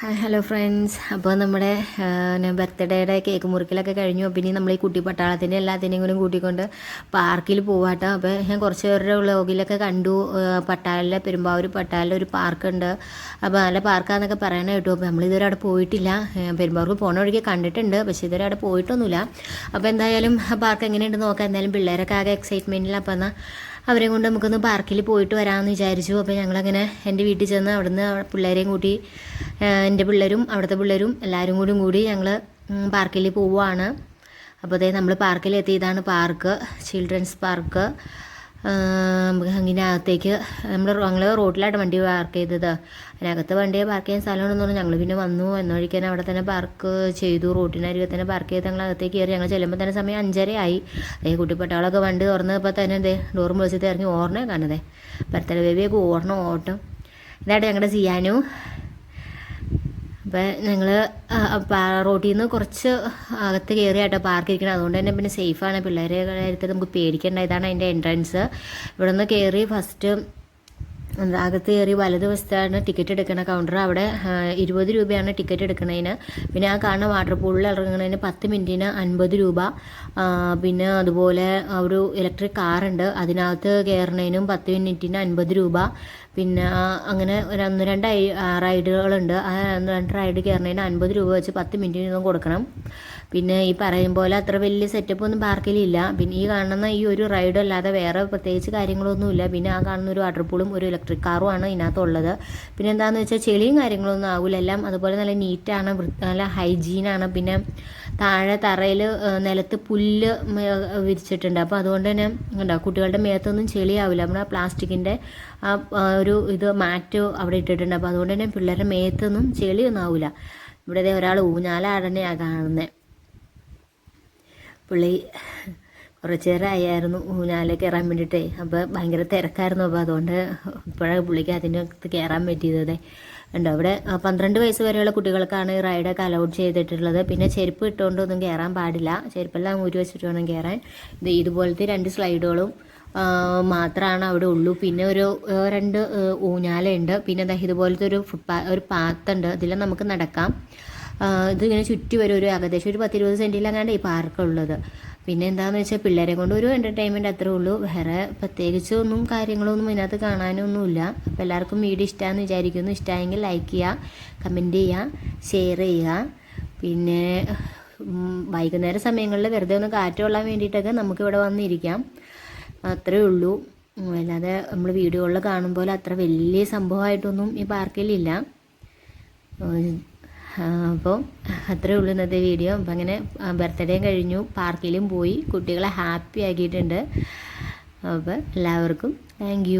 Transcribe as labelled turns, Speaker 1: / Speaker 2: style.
Speaker 1: Hi hello friends അപ്പോൾ നമ്മുടെ ബർത്ത്ഡേയുടെ cake മുറിക്കലൊക്കെ കഴിഞ്ഞു. പിന്നെ നമ്മൾ ഈ കുട്ടി പട്ടാളത്തിന്റെ എല്ലാത്തിനെയും കൂടി കൂട്ടിക്കൊണ്ട് പാർക്കിൽ പോവാട്ടോ. അപ്പോൾ ഞാൻ കുറച്ച് പേരുടെ വ്ളോഗിലൊക്കെ കണ്ടു. പട്ടാളിലെ പെരുമ്പാവൂർ പട്ടാളിലെ ഒരു പാർക്കുണ്ട്. അപ്പോൾ നല്ല പാർക്കാന്നൊക്കെ പറയണ കേട്ടു. അപ്പോൾ നമ്മളിതുവരെ അവിടെ പോയിട്ടില്ല. പെരുമ്പാവൂർക്ക് പോണ വഴിക്ക് കണ്ടിട്ടുണ്ട്. പക്ഷേ ഇതുവരെ അവിടെ പോയിട്ടൊന്നുമില്ല. അപ്പോൾ എന്തായാലും ആ പാർക്ക് എങ്ങനെയുണ്ട് നോക്കാം. എന്തായാലും പിള്ളേരൊക്കെ ആകെ എക്സൈറ്റ്മെന്റിൽ അപ്പോൾ എന്നാൽ അവരെയും കൊണ്ട് നമുക്കൊന്ന് പാർക്കിൽ പോയിട്ട് വരാമെന്ന് വിചാരിച്ചു. അപ്പോൾ ഞങ്ങളങ്ങനെ എന്റെ വീട്ടിൽ ചെന്ന് അവിടുന്ന് അവിടെ പിള്ളേരെയും കൂട്ടി എന്റെ പിള്ളേരും അവിടുത്തെ പിള്ളേരും എല്ലാവരും കൂടി കൂടി ഞങ്ങൾ പാർക്കിൽ പോവുകയാണ്. അപ്പോൾ അതേ നമ്മൾ പാർക്കിലെത്തി. ഇതാണ് പാർക്ക് ചിൽഡ്രൻസ് പാർക്ക്. അതിനകത്തേക്ക് നമ്മൾ ഞങ്ങൾ റോഡിലായിട്ട് വണ്ടി പാർക്ക് ചെയ്തത്. അതിനകത്ത് വണ്ടി പാർക്ക് ചെയ്യാൻ സ്ഥലമുണ്ടെന്ന് പറഞ്ഞു. ഞങ്ങൾ പിന്നെ വന്നു. എന്നൊഴിക്കാൻ അവിടെ തന്നെ പാർക്ക് ചെയ്തു. റോഡിനരികെ തന്നെ പാർക്ക് ചെയ്ത് ഞങ്ങൾ അകത്തേക്ക് കയറി. ഞങ്ങൾ ചെല്ലുമ്പോൾ തന്നെ സമയം അഞ്ചരയായി. അതേ കുട്ടിപ്പട്ടാളൊക്കെ വണ്ടി തുറന്നപ്പോൾ തന്നെ ദേ ഡോറും വിളിച്ചിട്ട് ഇറങ്ങി ഓർണേ കാണതേ ഭർത്തല ബേബിയൊക്കെ ഓടണം ഓട്ടം ഇതായിട്ട് ഞങ്ങളുടെ ചെയ്യാനു അപ്പം ഞങ്ങൾ റോട്ടിൽ നിന്ന് കുറച്ച് അകത്ത് കയറിയാട്ടോ പാർക്ക് ഇരിക്കണം. അതുകൊണ്ട് തന്നെ പിന്നെ സേഫാണ് പിള്ളേരെ കാര്യത്തിൽ നമുക്ക് പേടിക്കേണ്ട. ഇതാണ് അതിന്റെ എൻട്രൻസ് ഇവിടെ നിന്ന് കയറി ഫസ്റ്റ് അകത്ത് കയറി വലതുവശത്താണ് ടിക്കറ്റ് എടുക്കുന്ന കൗണ്ടർ അവിടെ ഇരുപത് രൂപയാണ് ടിക്കറ്റ് എടുക്കുന്നതിന് പിന്നെ ആ കാണുന്ന വാട്ടർ പൂളിൽ ഇറങ്ങുന്നതിന് പത്ത് മിനിറ്റിന് അൻപത് രൂപ. പിന്നെ അതുപോലെ ഒരു ഇലക്ട്രിക് കാറുണ്ട് അതിനകത്ത് കയറുന്നതിനും പത്ത് മിനിറ്റിന് അൻപത് രൂപ. പിന്നെ അങ്ങനെ ഒരു ഒന്ന് രണ്ട് റൈഡുകളുണ്ട് ആ ഒന്ന് രണ്ട് റൈഡ് കയറുന്നതിന് അൻപത് രൂപ വെച്ച് പത്ത് മിനിറ്റിനൊന്നും കൊടുക്കണം. പിന്നെ ഈ പറയും പോലെ അത്ര വലിയ സെറ്റപ്പ് ഒന്നും പാർക്കിലില്ല പിന്നെ ഈ കാണുന്ന ഈ ഒരു റൈഡ് അല്ലാതെ വേറെ പ്രത്യേകിച്ച് കാര്യങ്ങളൊന്നുമില്ല. പിന്നെ ആ കാണുന്ന ഒരു വാട്ടർ പൂളും ഒരു ഇലക്ട്രിക് കാറുമാണ് ഇതിനകത്തുള്ളത്. പിന്നെ എന്താണെന്ന് വെച്ചാൽ ചെളിയും കാര്യങ്ങളൊന്നും ആകില്ല എല്ലാം അതുപോലെ നല്ല നീറ്റാണ് നല്ല ഹൈജീനാണ് പിന്നെ താഴെ തറയിൽ നിലത്ത് പുല്ല് വിരിച്ചിട്ടുണ്ട്. അപ്പോൾ അതുകൊണ്ട് തന്നെ എന്താ കുട്ടികളുടെ മേത്തൊന്നും ചെളിയാവില്ല നമ്മുടെ പ്ലാസ്റ്റിക്കിന്റെ ആ ഒരു ഇത് മാറ്റ് അവിടെ ഇട്ടിട്ടുണ്ട്. അപ്പോൾ അതുകൊണ്ട് തന്നെ പിള്ളേരുടെ മേത്തൊന്നും ചെളിയൊന്നും ആവില്ല ഇവിടെ ഒരാൾ ഊഞ്ഞാലാടനെയാണ് കാണുന്നത് പുള്ളി കുറച്ച് നേരം ആയായിരുന്നു കയറാൻ വേണ്ടിയിട്ടേ അപ്പോൾ ഭയങ്കര തിരക്കായിരുന്നു. അപ്പോൾ അതുകൊണ്ട് ഇപ്പോഴാണ് പുള്ളിക്ക് അതിനകത്ത് കയറാൻ പറ്റിയത്. ഉണ്ട് അവിടെ പന്ത്രണ്ട് വയസ്സ് വരെയുള്ള കുട്ടികൾക്കാണ് റൈഡൊക്കെ അലൗഡ് ചെയ്തിട്ടുള്ളത്. പിന്നെ ചെരുപ്പ് ഇട്ടുകൊണ്ടൊന്നും കയറാൻ പാടില്ല. ചെരുപ്പെല്ലാം ഊരി വെച്ചിട്ട് വേണം കയറാൻ ഇത് ഇതുപോലത്തെ രണ്ട് സ്ലൈഡുകളും മാത്രമാണ് അവിടെ ഉള്ളൂ. പിന്നെ ഒരു രണ്ട് ഊഞ്ഞാലുണ്ട്. പിന്നെ ഇതുപോലത്തെ ഒരു ഫുട്പാ ഒരു പാത്തുണ്ട്. അതിൽ നമുക്ക് നടക്കാം. ഇതിങ്ങനെ ചുറ്റി വരും. ഒരു ഏകദേശം ഒരു പത്തിരുപത് സെന്റിലങ്ങാണ്ട് ഈ പാർക്ക് ഉള്ളത്. പിന്നെ എന്താണെന്ന് വെച്ചാൽ പിള്ളേരെ കൊണ്ട് ഒരു എന്റർടൈൻമെന്റ് അത്രേ ഉള്ളൂ. വേറെ പ്രത്യേകിച്ച് ഒന്നും കാര്യങ്ങളൊന്നും ഇതിനകത്ത് കാണാനൊന്നുമില്ല. അപ്പോൾ എല്ലാവർക്കും വീഡിയോ ഇഷ്ടമാണെന്ന് വിചാരിക്കുന്നു. ഇഷ്ടമായെങ്കിൽ ലൈക്ക് ചെയ്യുക കമന്റ് ചെയ്യുക ഷെയർ ചെയ്യുക പിന്നെ വൈകുന്നേര സമയങ്ങളിൽ വെറുതെ ഒന്ന് കാറ്റ് കൊള്ളാൻ വേണ്ടിയിട്ടൊക്കെ നമുക്കിവിടെ വന്നിരിക്കാം. അത്രേ ഉള്ളൂ. അല്ലാതെ നമ്മൾ വീഡിയോകളിൽ കാണുമ്പോൾ അത്ര വലിയ സംഭവമായിട്ടൊന്നും ഈ പാർക്കിലില്ല അപ്പോൾ അത്രേ ഉള്ളൂ ഇന്നത്തെ വീഡിയോ അപ്പം അങ്ങനെ ബർത്ത്ഡേയും കഴിഞ്ഞു. പാർക്കിലും പോയി. കുട്ടികളെ ഹാപ്പി ആക്കിയിട്ടുണ്ട്. അപ്പോൾ എല്ലാവർക്കും താങ്ക്